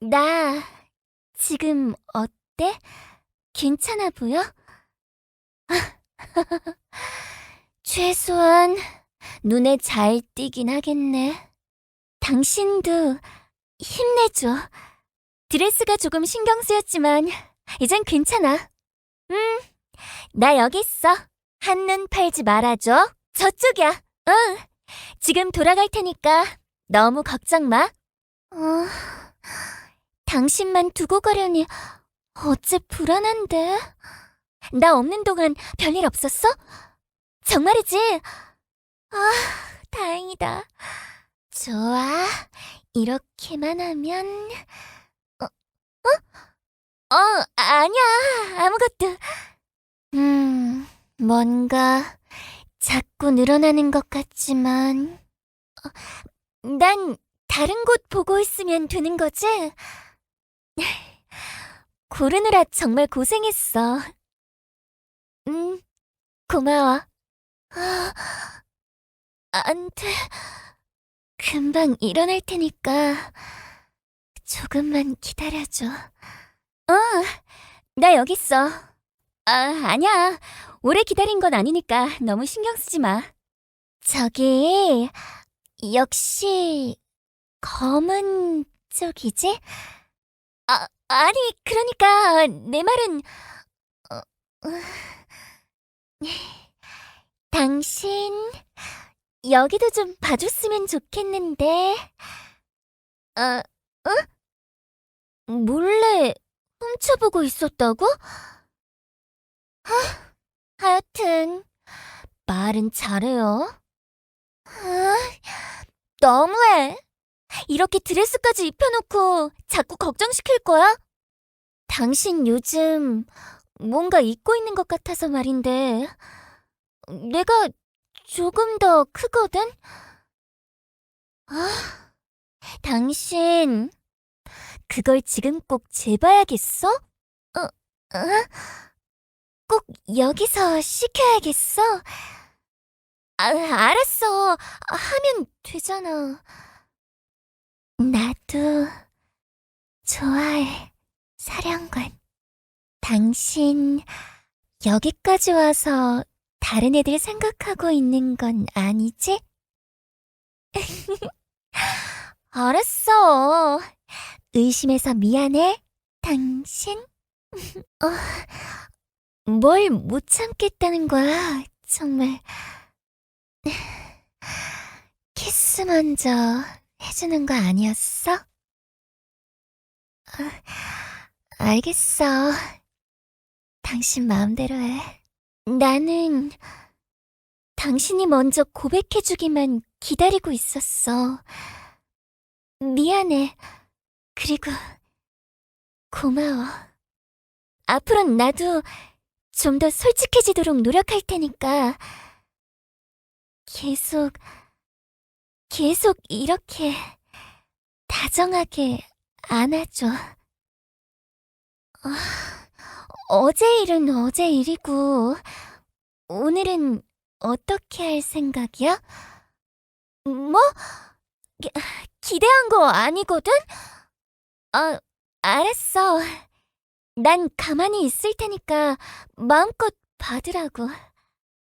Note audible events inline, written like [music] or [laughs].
나 지금 어때? 괜찮아 보여? [laughs] 최소한 눈에 잘 띄긴 하겠네. 당신도 힘내줘. 드레스가 조금 신경 쓰였지만 이젠 괜찮아. 응, 나 여기 있어. 한눈 팔지 말아줘. 저쪽이야. 응. 지금 돌아갈 테니까 너무 걱정 마. 어, 당신만 두고 가려니 어째 불안한데. 나 없는 동안 별일 없었어? 정말이지? 아, 다행이다. 좋아. 이렇게만 하면 어, 어? 어, 아니야. 아무것도. 음, 뭔가 자꾸 늘어나는 것 같지만 어, 난 다른 곳 보고 있으면 되는 거지? [laughs] 고르느라 정말 고생했어. 음, 고마워. 아, 안 돼. 금방 일어날 테니까 조금만 기다려줘. 어, 나 여기 있어. 아, 아니야. 오래 기다린 건 아니니까 너무 신경 쓰지 마. 저기, 역시 검은 쪽이지? 아, 아니, 그러니까 내 말은 어, 어, 당신 여기도 좀 봐줬으면 좋겠는데. 어, 어? 몰래 훔쳐보고 있었다고? 하, 하여튼 말은 잘해요. 아, 너무해. 이렇게 드레스까지 입혀놓고 자꾸 걱정시킬 거야? 당신 요즘 뭔가 잊고 있는 것 같아서 말인데, 내가 조금 더 크거든? 아, 당신, 그걸 지금 꼭 재봐야겠어? 어, 어? 꼭 여기서 시켜야겠어? 아, 알았어. 하면 되잖아. 나도 좋아해, 사령관. 당신, 여기까지 와서 다른 애들 생각하고 있는 건 아니지? [laughs] 알았어. 의심해서 미안해, 당신. [laughs] 어, 뭘 못 참겠다는 거야, 정말. [sighs] 키스 먼저 해주는 거 아니었어? 아, 알겠어. 당신 마음대로 해. 나는 당신이 먼저 고백해주기만 기다리고 있었어. 미안해. 그리고 고마워. 앞으로는 나도 좀 더 솔직해지도록 노력할 테니까 계속, 계속 이렇게 다정하게 안아줘. 아, 어제 일은 어제 일이고, 오늘은 어떻게 할 생각이야? 뭐? 기, 기대한 거 아니거든? 아, 알았어. 난 가만히 있을 테니까 마음껏 받으라고.